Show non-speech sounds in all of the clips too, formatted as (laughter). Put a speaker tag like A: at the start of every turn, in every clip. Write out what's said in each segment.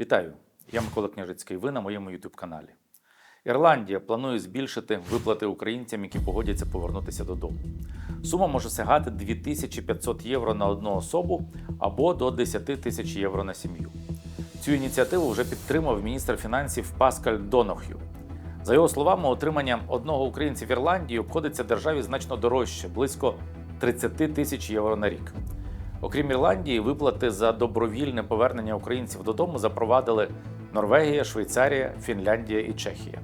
A: Вітаю! Я Микола Княжицький. Ви на моєму youtube каналі. Ірландія планує збільшити виплати українцям, які погодяться повернутися додому. Сума може сягати 2500 євро на одну особу або до 10 тисяч євро на сім'ю. Цю ініціативу вже підтримав міністр фінансів Паскаль Донох'ю. За його словами, отримання одного українця в Ірландії обходиться державі значно дорожче близько 30 тисяч євро на рік. Окрім Ірландії, виплати за добровільне повернення українців додому запровадили Норвегія, Швейцарія, Фінляндія і Чехія.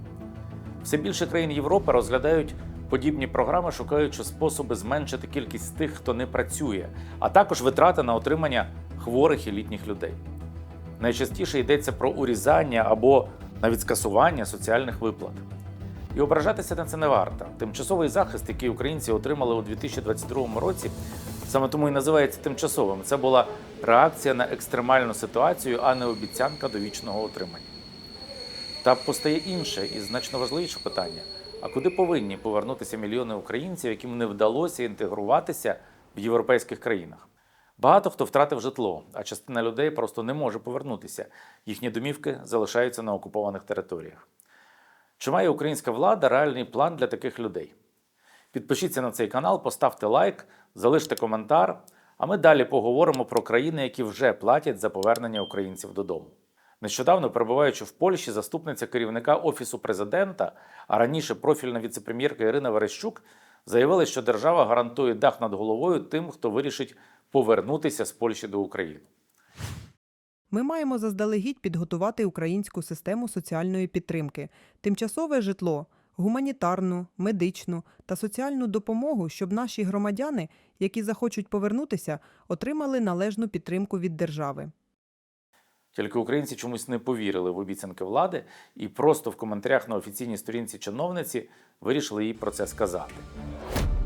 A: Все більше країн Європи розглядають подібні програми, шукаючи способи зменшити кількість тих, хто не працює, а також витрати на отримання хворих і літніх людей. Найчастіше йдеться про урізання або навіть скасування соціальних виплат. І ображатися на це не варто. Тимчасовий захист, який українці отримали у 2022 році, саме тому і називається тимчасовим. Це була реакція на екстремальну ситуацію, а не обіцянка довічного отримання. Та постає інше і значно важливіше питання: а куди повинні повернутися мільйони українців, яким не вдалося інтегруватися в європейських країнах? Багато хто втратив житло, а частина людей просто не може повернутися. Їхні домівки залишаються на окупованих територіях. Чи має українська влада реальний план для таких людей? Підпишіться на цей канал, поставте лайк, залиште коментар, а ми далі поговоримо про країни, які вже платять за повернення українців додому. Нещодавно, перебуваючи в Польщі, заступниця керівника Офісу президента, а раніше профільна віцепрем'єрка Ірина Верещук, заявила, що держава гарантує дах над головою тим, хто вирішить повернутися з Польщі до України.
B: Ми маємо заздалегідь підготувати українську систему соціальної підтримки, тимчасове житло, гуманітарну, медичну та соціальну допомогу, щоб наші громадяни, які захочуть повернутися, отримали належну підтримку від держави.
A: Тільки українці чомусь не повірили в обіцянки влади і просто в коментарях на офіційній сторінці чиновниці вирішили їй про це сказати.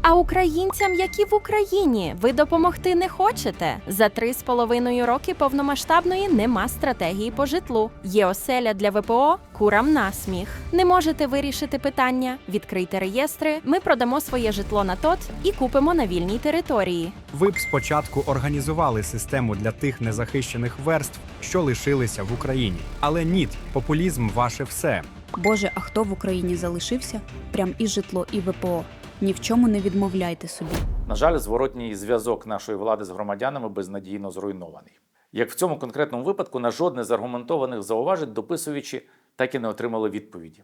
C: А українцям, які в Україні, ви допомогти не хочете? За три з половиною роки повномасштабної нема стратегії по житлу. Є оселя для ВПО, курам насміх. Не можете вирішити питання? Відкрийте реєстри. Ми продамо своє житло на ТОТ і купимо на вільній території.
D: Ви б спочатку організували систему для тих незахищених верств, що лишилися в Україні. Але ні, популізм ваше все.
E: Боже, а хто в Україні залишився? Прям і житло, і ВПО. Ні в чому не відмовляйте собі.
A: На жаль, зворотній зв'язок нашої влади з громадянами безнадійно зруйнований. Як в цьому конкретному випадку, на жодне з аргументованих зауважень дописуючи так і не отримали відповіді.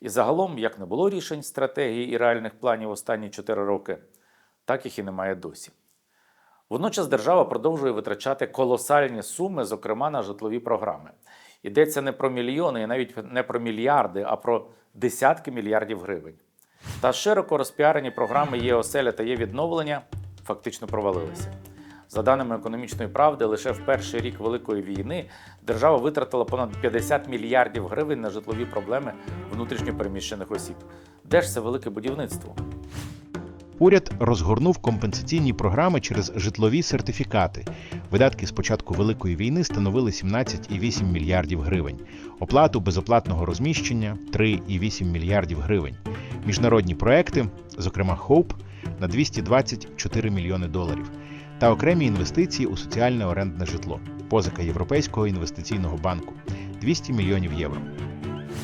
A: І загалом, як не було рішень, стратегії і реальних планів останні 4 роки, так їх і немає досі. Водночас держава продовжує витрачати колосальні суми, зокрема на житлові програми. Йдеться не про мільйони і навіть не про мільярди, а про десятки мільярдів гривень. Та широко розпіарені програми є оселя та є відновлення фактично провалилися. За даними економічної правди, лише в перший рік Великої війни держава витратила понад 50 мільярдів гривень на житлові проблеми внутрішньопереміщених осіб. Де ж це велике будівництво?
F: Уряд розгорнув компенсаційні програми через житлові сертифікати. Видатки з початку Великої війни становили 17,8 мільярдів гривень, оплату безоплатного розміщення 3,8 мільярдів гривень, міжнародні проекти, зокрема HOPE, на 224 мільйони доларів, та окремі інвестиції у соціальне орендне житло, позика Європейського інвестиційного банку 200 мільйонів євро.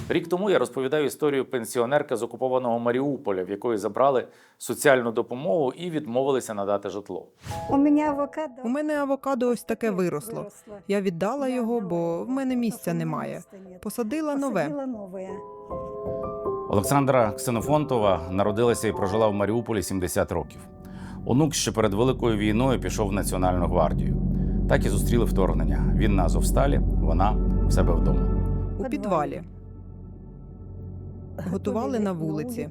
A: Рік тому я розповідаю історію пенсіонерки з окупованого Маріуполя, в якої забрали соціальну допомогу і відмовилися надати житло.
G: У мене авокадо.
B: У мене авокадо ось таке виросло. Я віддала його, бо в мене місця немає. Посадила нове.
G: Посадила нове.
A: Олександра Ксенофонтова народилася і прожила в Маріуполі 70 років. Онук ще перед Великою війною пішов в Національну гвардію. Так і зустріли вторгнення. Він на Азовсталі, вона в себе вдома.
B: У підвалі. Готували на вулиці.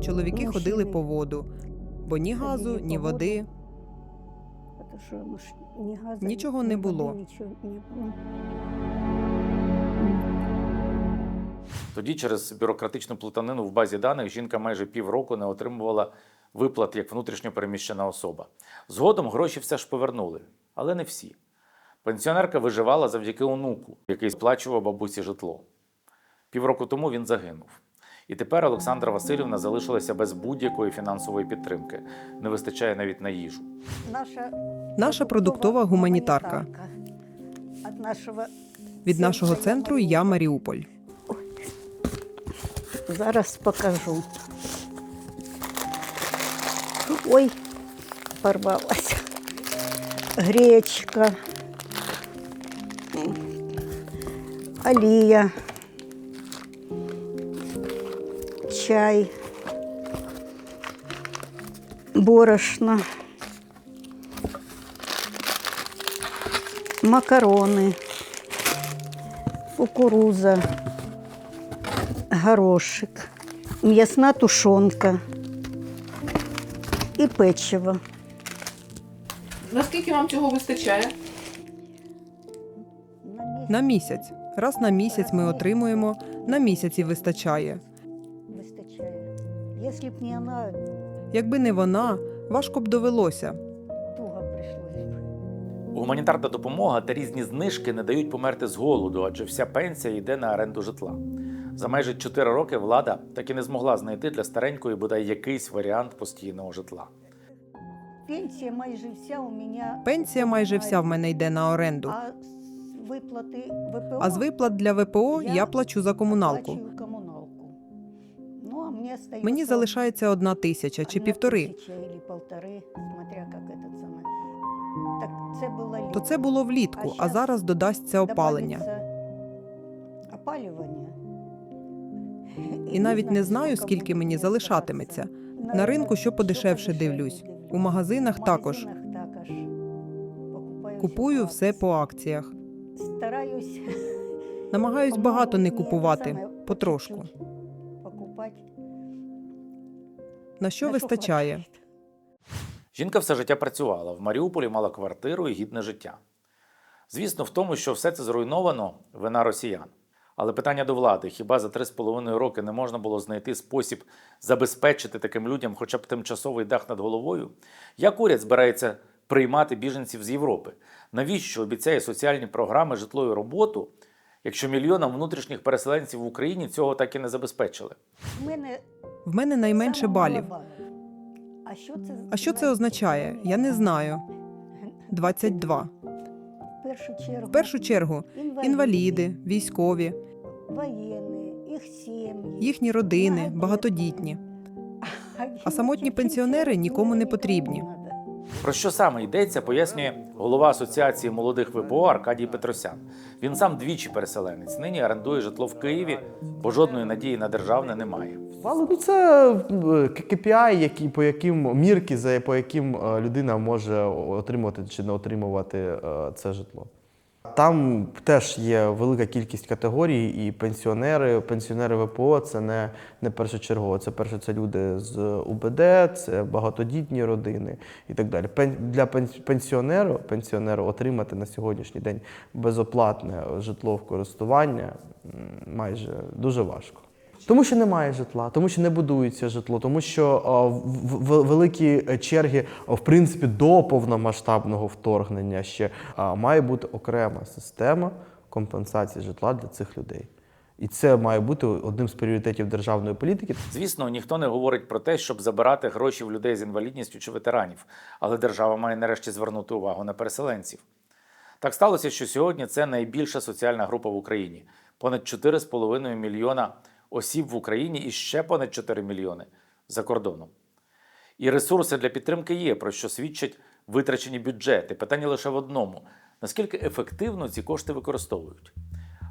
B: Чоловіки ходили по воду, бо ні газу, ні води. Нічого не було.
A: Тоді через бюрократичну плутанину в базі даних жінка майже півроку не отримувала виплат як внутрішньо переміщена особа. Згодом гроші все ж повернули, але не всі. Пенсіонерка виживала завдяки онуку, який сплачував бабусі житло. Півроку тому він загинув. І тепер Олександра Васильівна залишилася без будь-якої фінансової підтримки. Не вистачає навіть на їжу.
G: Наша,
B: Наша продуктова гуманітарка. Від нашого центру я Маріуполь.
G: Зараз покажу. Ой, порвалася. Гречка. Олія. Чай. Борошно. Макарони. Кукуруза горошик, м'ясна тушонка і печиво.
H: Наскільки вам цього вистачає?
B: На місяць. Раз на місяць ми отримуємо, на місяці вистачає. Якби не вона, важко б довелося.
A: Гуманітарна допомога та різні знижки не дають померти з голоду, адже вся пенсія йде на оренду житла. За майже 4 роки влада так і не змогла знайти для старенької бодай якийсь варіант постійного житла.
G: Пенсія майже вся у мене.
B: Пенсія майже вся в мене йде на оренду.
G: А виплати ВПО
B: А з виплат для ВПО я плачу за комуналку.
G: комуналку. Ну, а мені, остається
B: Мені залишається одна тисяча чи півтори.
G: тисяча полтори, смотря як этот саме. Так це було літо.
B: То це було влітку, а
G: щас
B: зараз додасться опалення.
G: Опалювання.
B: І навіть не знаю, скільки мені залишатиметься. На ринку що подешевше дивлюсь. У магазинах також. Купую все по акціях.
G: Стараюсь. (laughs)
B: Намагаюсь багато не купувати, потрошку.
G: Покупати.
B: На що вистачає?
A: Жінка все життя працювала, в Маріуполі мала квартиру і гідне життя. Звісно, в тому, що все це зруйновано, вина росіян. Але питання до влади: хіба за три з половиною роки не можна було знайти спосіб забезпечити таким людям хоча б тимчасовий дах над головою? Як уряд збирається приймати біженців з Європи? Навіщо обіцяє соціальні програми житло і роботу, якщо мільйонам внутрішніх переселенців в Україні цього так і не забезпечили?
B: В мене найменше балів.
G: А що це,
B: А що це означає? Я не знаю. 22.
G: В першу чергу,
B: В першу чергу інваліди, військові,
G: воєнні, їх сім'ї.
B: їхні родини, багатодітні.
G: А
B: самотні пенсіонери нікому не потрібні.
A: Про що саме йдеться, пояснює голова Асоціації молодих ВПО Аркадій Петросян. Він сам двічі переселенець. Нині орендує житло в Києві, бо жодної надії на державне немає.
I: Але ну це е, KPI, які, по яким мірки, за по яким е, людина може отримувати чи не отримувати е, це житло. Там теж є велика кількість категорій, і пенсіонери, пенсіонери ВПО це не, не першочергово. Це перше, це люди з УБД, це багатодітні родини і так далі. Для пен- пенсіонеру, пенсіонеру отримати на сьогоднішній день безоплатне житло в користування майже дуже важко. Тому що немає житла, тому що не будується житло, тому що в- великі черги, в принципі, до повномасштабного вторгнення ще має бути окрема система компенсації житла для цих людей. І це має бути одним з пріоритетів державної політики.
A: Звісно, ніхто не говорить про те, щоб забирати гроші в людей з інвалідністю чи ветеранів, але держава має нарешті звернути увагу на переселенців. Так сталося, що сьогодні це найбільша соціальна група в Україні понад 4,5 мільйона осіб в Україні і ще понад 4 мільйони за кордоном. І ресурси для підтримки є, про що свідчать витрачені бюджети. Питання лише в одному: наскільки ефективно ці кошти використовують.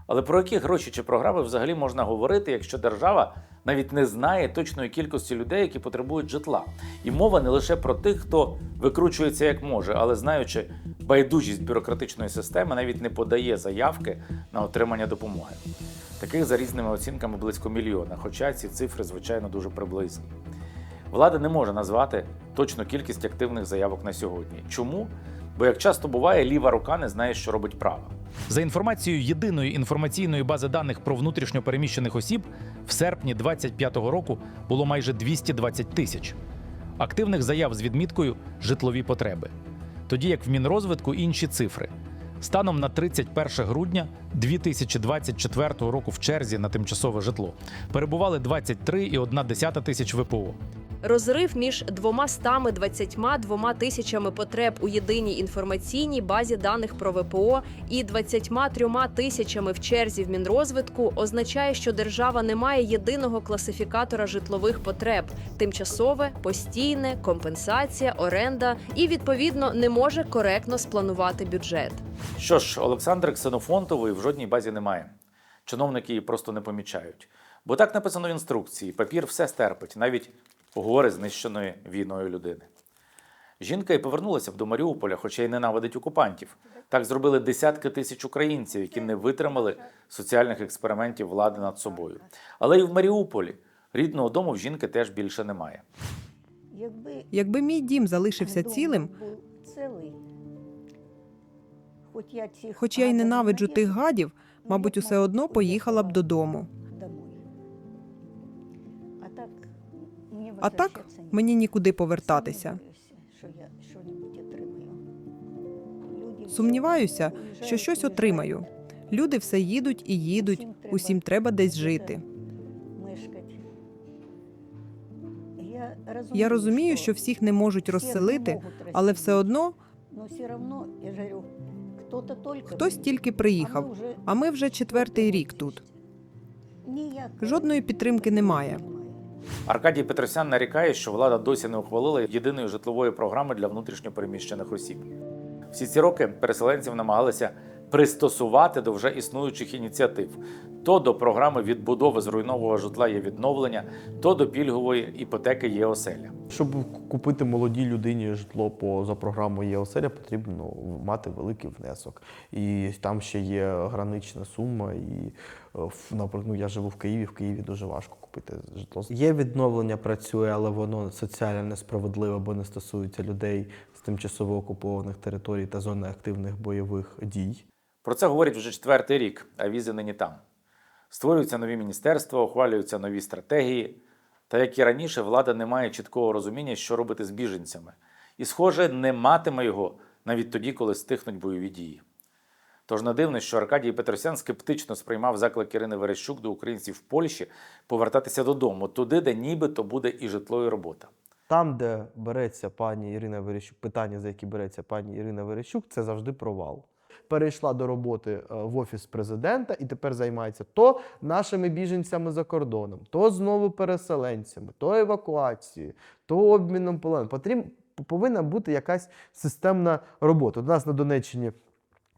A: Але про які гроші чи програми взагалі можна говорити, якщо держава навіть не знає точної кількості людей, які потребують житла? І мова не лише про тих, хто викручується як може, але знаючи байдужість бюрократичної системи, навіть не подає заявки на отримання допомоги. Таких за різними оцінками близько мільйона, хоча ці цифри, звичайно, дуже приблизні. Влада не може назвати точну кількість активних заявок на сьогодні. Чому? Бо як часто буває, ліва рука не знає, що робить права.
J: За інформацією єдиної інформаційної бази даних про внутрішньо переміщених осіб, в серпні 2025 року було майже 220 тисяч активних заяв з відміткою житлові потреби. Тоді як в Мінрозвитку інші цифри. Станом на 31 грудня 2024 року в черзі на тимчасове житло перебували 23,1 тисяч ВПО.
H: Розрив між 222 тисячами потреб у єдиній інформаційній базі даних про ВПО і 23 тисячами в черзі в Мінрозвитку означає, що держава не має єдиного класифікатора житлових потреб: тимчасове, постійне, компенсація, оренда і відповідно не може коректно спланувати бюджет.
A: Що ж, Олександри Ксенофонтової в жодній базі немає. Чиновники її просто не помічають. Бо так написано в інструкції: папір все стерпить, навіть поговори знищеної війною людини. Жінка і повернулася б до Маріуполя, хоча й ненавидить окупантів. Так зробили десятки тисяч українців, які не витримали соціальних експериментів влади над собою. Але і в Маріуполі рідного дому в жінки теж більше немає.
G: Якби
B: Якби мій дім залишився цілим,
G: хоч я,
B: й ненавиджу тих гадів, мабуть, усе одно поїхала б додому.
G: А так мені
B: нікуди повертатися.
G: Сумніваюся, що
B: щось отримаю. Люди все їдуть і їдуть,
G: Усім треба
B: десь жити.
G: Я розумію,
B: що всіх не можуть розселити, але все одно хтось тільки приїхав, а ми вже четвертий рік тут. Жодної підтримки немає.
A: Аркадій Петросян нарікає, що влада досі не ухвалила єдиної житлової програми для внутрішньопереміщених осіб. Всі ці роки переселенців намагалися пристосувати до вже існуючих ініціатив: то до програми відбудови зруйнового житла є відновлення, то до пільгової іпотеки є оселя.
I: Щоб купити молодій людині житло по за програмою ЄОСЕЛЯ, потрібно мати великий внесок. І там ще є гранична сума. І, е, наприклад, ну, я живу в Києві, в Києві дуже важко купити житло. Є відновлення працює, але воно соціально несправедливе, бо не стосується людей з тимчасово окупованих територій та зони активних бойових дій.
A: Про це говорять вже четвертий рік, а візи нині там. Створюються нові міністерства, ухвалюються нові стратегії. Та як і раніше, влада не має чіткого розуміння, що робити з біженцями. І, схоже, не матиме його навіть тоді, коли стихнуть бойові дії. Тож не дивно, що Аркадій Петросян скептично сприймав заклик Ірини Верещук до українців в Польщі повертатися додому, туди, де нібито буде і житло, і робота.
I: Там, де береться пані Ірина Верещук, питання, за які береться пані Ірина Верещук, це завжди провал. Перейшла до роботи е, в офіс президента і тепер займається то нашими біженцями за кордоном, то знову переселенцями, то евакуацією, то обміном полоном. Потріб, повинна бути якась системна робота. У нас на Донеччині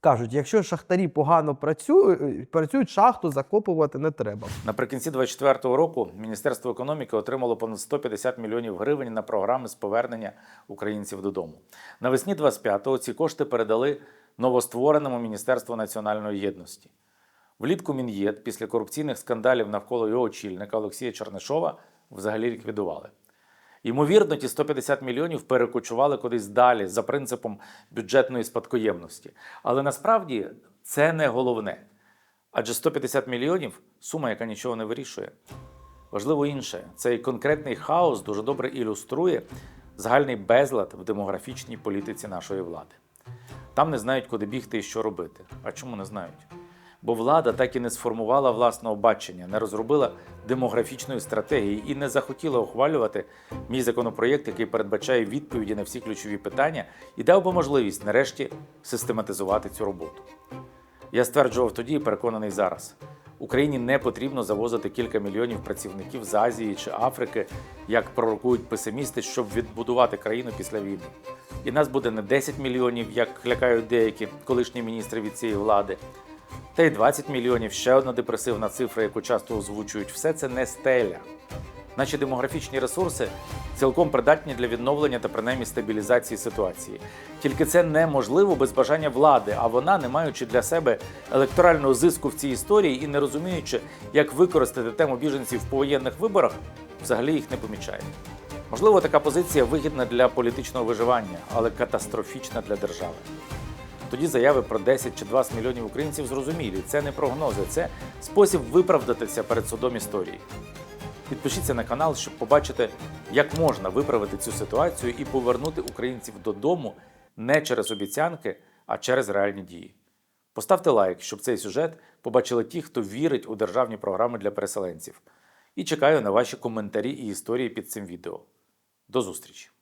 I: кажуть, якщо шахтарі погано працюють, працюють шахту закопувати не треба.
A: Наприкінці 2024 року Міністерство економіки отримало понад 150 мільйонів гривень на програми з повернення українців додому. Навесні 25-го ці кошти передали новоствореному Міністерству національної єдності. Влітку Мін'єд після корупційних скандалів навколо його очільника Олексія Чернишова взагалі ліквідували. Ймовірно, ті 150 мільйонів перекочували кудись далі за принципом бюджетної спадкоємності. Але насправді це не головне. Адже 150 мільйонів сума, яка нічого не вирішує. Важливо інше, цей конкретний хаос дуже добре ілюструє загальний безлад в демографічній політиці нашої влади. Там не знають, куди бігти і що робити. А чому не знають? Бо влада так і не сформувала власного бачення, не розробила демографічної стратегії і не захотіла ухвалювати мій законопроєкт, який передбачає відповіді на всі ключові питання і дав би можливість нарешті систематизувати цю роботу. Я стверджував тоді і переконаний зараз. Україні не потрібно завозити кілька мільйонів працівників з Азії чи Африки, як пророкують песимісти, щоб відбудувати країну після війни. І нас буде не 10 мільйонів, як лякають деякі колишні міністри від цієї влади, та й 20 мільйонів ще одна депресивна цифра, яку часто озвучують. Все це не стеля. Наші демографічні ресурси цілком придатні для відновлення та принаймні стабілізації ситуації. Тільки це неможливо без бажання влади, а вона, не маючи для себе електорального зиску в цій історії і не розуміючи, як використати тему біженців в повоєнних виборах, взагалі їх не помічає. Можливо, така позиція вигідна для політичного виживання, але катастрофічна для держави. Тоді заяви про 10 чи 20 мільйонів українців зрозумілі. Це не прогнози, це спосіб виправдатися перед судом історії. Підпишіться на канал, щоб побачити, як можна виправити цю ситуацію і повернути українців додому не через обіцянки, а через реальні дії. Поставте лайк, щоб цей сюжет побачили ті, хто вірить у державні програми для переселенців. І чекаю на ваші коментарі і історії під цим відео. До зустрічі!